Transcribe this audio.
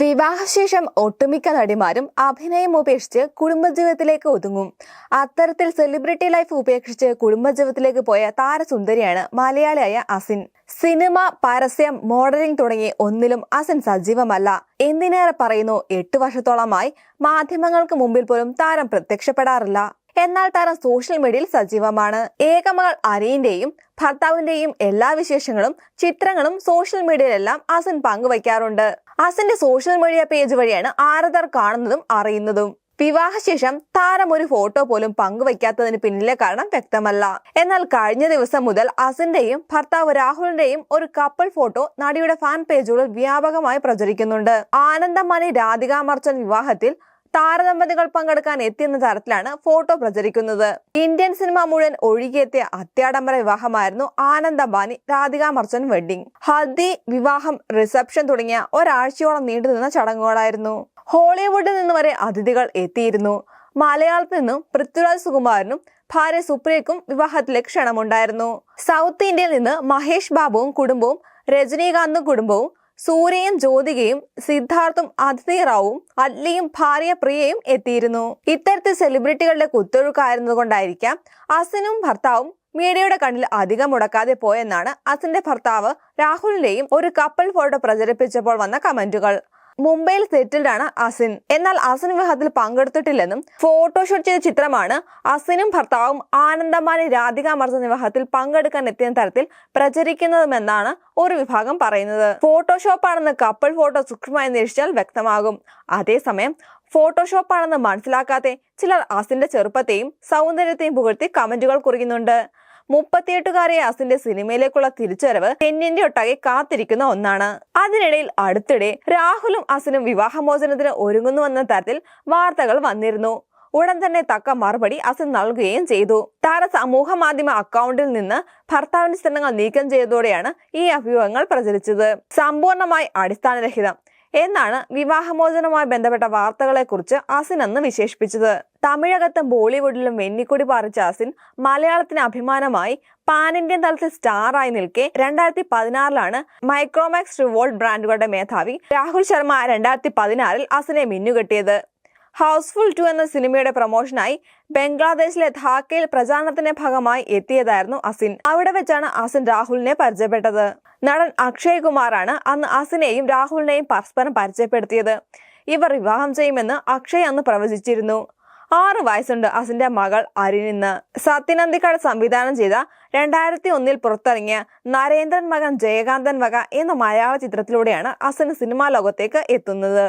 വിവാഹശേഷം ഒട്ടുമിക്ക നടിമാരും അഭിനയം ഉപേക്ഷിച്ച് കുടുംബജീവിതത്തിലേക്ക് ഒതുങ്ങും. അത്തരത്തിൽ സെലിബ്രിറ്റി ലൈഫ് ഉപേക്ഷിച്ച് കുടുംബജീവിതത്തിലേക്ക് പോയ താരസുന്ദരിയാണ് മലയാളിയായ അസിൻ. സിനിമ പരസ്യം മോഡലിംഗ് തുടങ്ങി ഒന്നിലും അസിൻ സജീവമല്ല. എന്തിനേറെ പറയുന്നു എട്ടു വർഷത്തോളമായി മാധ്യമങ്ങൾക്ക് മുമ്പിൽ പോലും താരം പ്രത്യക്ഷപ്പെടാറില്ല. എന്നാൽ താരം സോഷ്യൽ മീഡിയയിൽ സജീവമാണ്. ഏകമകൾ അരയിന്റെയും ഭർത്താവിന്റെയും എല്ലാ വിശേഷങ്ങളും ചിത്രങ്ങളും സോഷ്യൽ മീഡിയയിലെല്ലാം അസിൻ പങ്കുവയ്ക്കാറുണ്ട്. അസിന്റെ സോഷ്യൽ മീഡിയ പേജ് വഴിയാണ് ആരാധകർ കാണുന്നതും അറിയുന്നതും. വിവാഹശേഷം താരം ഒരു ഫോട്ടോ പോലും പങ്കുവയ്ക്കാത്തതിന് പിന്നിലെ കാരണം വ്യക്തമല്ല. എന്നാൽ കഴിഞ്ഞ ദിവസം മുതൽ അസിന്റെയും ഭർത്താവ് രാഹുലിന്റെയും ഒരു കപ്പിൾ ഫോട്ടോ നടിയുടെ ഫാൻ പേജുകളിൽ വ്യാപകമായി പ്രചരിക്കുന്നുണ്ട്. ആനന്ദമണി രാധിക മർച്ചൻ വിവാഹത്തിൽ താരദമ്പതികൾ പങ്കെടുക്കാൻ എത്തിയെന്ന തരത്തിലാണ് ഫോട്ടോ പ്രചരിക്കുന്നത്. ഇന്ത്യൻ സിനിമ മുഴുവൻ ഒഴുകിയെത്തിയ അത്യാഡംബര വിവാഹമായിരുന്നു ആനന്ദ് അംബാനി രാധിക മർച്ചൻ വെഡ്ഡിംഗ് ഹൽദി വിവാഹം റിസപ്ഷൻ തുടങ്ങിയ ഒരാഴ്ചയോളം നീണ്ടുനിന്ന ചടങ്ങുകളായിരുന്നു. ഹോളിവുഡിൽ നിന്ന് വരെ അതിഥികൾ എത്തിയിരുന്നു. മലയാളത്തിൽ നിന്നും പൃഥ്വിരാജ് സുകുമാരനും ഭാര്യ സുപ്രിയക്കും വിവാഹത്തിലെ ക്ഷണമുണ്ടായിരുന്നു. സൗത്ത് ഇന്ത്യയിൽ നിന്ന് മഹേഷ് ബാബുവും കുടുംബവും രജനീകാന്തും കുടുംബവും സൂര്യയും ജ്യോതികയും സിദ്ധാർത്ഥും അതിഥി റാവും അഡ്ലിയും ഭാര്യ പ്രിയയും എത്തിയിരുന്നു. ഇത്തരത്തിൽ സെലിബ്രിറ്റികളുടെ കുത്തൊഴുക്കായിരുന്നതുകൊണ്ടായിരിക്കാം അസിനും ഭർത്താവും മീഡിയയുടെ കണ്ണിൽ അധികം മുടക്കാതെ പോയെന്നാണ് അസിന്റെ ഭർത്താവ് രാഹുലിന്റെയും ഒരു കപ്പിൾ ഫോട്ടോ പ്രചരിപ്പിച്ചപ്പോൾ വന്ന കമന്റുകൾ. മുംബൈയിൽ സെറ്റിൽഡാണ് അസിൻ. എന്നാൽ അസിൻ വിവാഹത്തിൽ പങ്കെടുത്തിട്ടില്ലെന്നും ഫോട്ടോഷൂട്ട് ചെയ്ത ചിത്രമാണ് അസിനും ഭർത്താവും ആനന്ദമാനി രാധിക മർദ്ദ വിവാഹത്തിൽ പങ്കെടുക്കാൻ എത്തിയ തരത്തിൽ പ്രചരിക്കുന്നതുമെന്നാണ് ഒരു വിഭാഗം പറയുന്നത്. ഫോട്ടോഷോപ്പാണെന്ന് കപ്പിൾ ഫോട്ടോ സൂക്ഷ്മമായി നിരീക്ഷിച്ചാൽ വ്യക്തമാകും. അതേസമയം ഫോട്ടോഷോപ്പാണെന്ന് മനസ്സിലാക്കാതെ ചിലർ അസിന്റെ ചെറുപ്പത്തെയും സൗന്ദര്യത്തെയും പുകഴ്ത്തി കമന്റുകൾ കുറിക്കുന്നുണ്ട്. മുപ്പത്തിയെട്ടുകാരിയെ അസിന്റെ സിനിമയിലേക്കുള്ള തിരിച്ചുവരവ് തെന്നിന്റെ ഒട്ടാകെ കാത്തിരിക്കുന്ന ഒന്നാണ്. അതിനിടയിൽ അടുത്തിടെ രാഹുലും അസിനും വിവാഹമോചനത്തിന് ഒരുങ്ങുന്നുവെന്ന തരത്തിൽ വാർത്തകൾ വന്നിരുന്നു. ഉടൻ തന്നെ തക്ക മറുപടി അസിൻ നൽകുകയും ചെയ്തു. താര സമൂഹ മാധ്യമ അക്കൗണ്ടിൽ നിന്ന് ഭർത്താവിന്റെ ചിത്രങ്ങൾ നീക്കം ചെയ്തതോടെയാണ് ഈ അഭ്യൂഹങ്ങൾ പ്രചരിച്ചത്. സമ്പൂർണമായി അടിസ്ഥാനരഹിതം. എന്നാണ് വിവാഹമോചനവുമായി ബന്ധപ്പെട്ട വാർത്തകളെക്കുറിച്ച് അസിൻ അന്ന് വിശേഷിപ്പിച്ചത്. തമിഴകത്തും ബോളിവുഡിലും വെന്നിക്കൊടി പാറിച്ച അസിൻ മലയാളത്തിന് അഭിമാനമായി പാൻ ഇന്ത്യൻ തലത്തിൽ സ്റ്റാറായി നിൽക്കെ രണ്ടായിരത്തി പതിനാറിലാണ് മൈക്രോമാക്സ് റിവോൾട്ട് ബ്രാൻഡുകളുടെ മേധാവി രാഹുൽ ശർമ്മ രണ്ടായിരത്തി പതിനാറിൽ അസിനെ മിന്നുകെട്ടിയത്. ഹൗസ്ഫുൾ ടു എന്ന സിനിമയുടെ പ്രൊമോഷനായി ബംഗ്ലാദേശിലെ ധാക്കയിൽ പ്രചാരണത്തിന്റെ ഭാഗമായി എത്തിയതായിരുന്നു അസിൻ. അവിടെ വെച്ചാണ് അസിൻ രാഹുലിനെ പരിചയപ്പെട്ടത്. നടൻ അക്ഷയ് കുമാറാണ് അന്ന് അസിനെയും രാഹുലിനെയും പരസ്പരം പരിചയപ്പെടുത്തിയത്. ഇവർ വിവാഹം ചെയ്യുമെന്ന് അക്ഷയ് അന്ന് പ്രവചിച്ചിരുന്നു. ആറ് വയസ്സുണ്ട് അസിന്റെ മകൾ അരിനിന്ന് സത്യനന്ദിക്കാട് സംവിധാനം ചെയ്ത രണ്ടായിരത്തി ഒന്നിൽ പുറത്തിറങ്ങിയ നരേന്ദ്രൻ മകൻ ജയകാന്തൻ വക എന്ന മലയാള ചിത്രത്തിലൂടെയാണ് അസിന് സിനിമാ ലോകത്തേക്ക് എത്തുന്നത്.